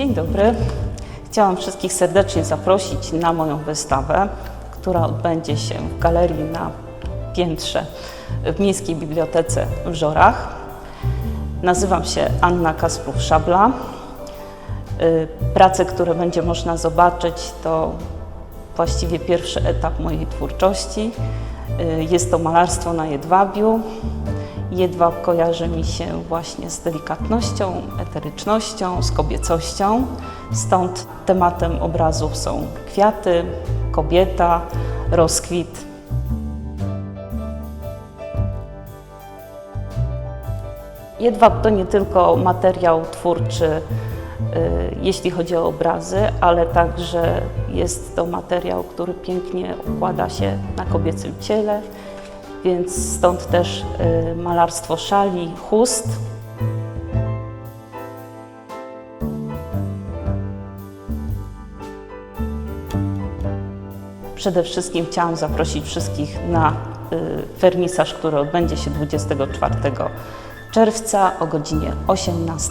Dzień dobry. Chciałam wszystkich serdecznie zaprosić na moją wystawę, która odbędzie się w galerii na piętrze w Miejskiej Bibliotece w Żorach. Nazywam się Anna Kasprów-Szabla. Y, Prace, które będzie można zobaczyć, to właściwie pierwszy etap mojej twórczości. Y, Jest to malarstwo na jedwabiu. Jedwab kojarzy mi się właśnie z delikatnością, eterycznością, z kobiecością. Stąd tematem obrazów są kwiaty, kobieta, rozkwit. Jedwab to nie tylko materiał twórczy, y, jeśli chodzi o obrazy, ale także jest to materiał, który pięknie układa się na kobiecym ciele, więc stąd też y, malarstwo szali, chust. Przede wszystkim chciałam zaprosić wszystkich na y, wernisaż, który odbędzie się 24 czerwca o godzinie 18.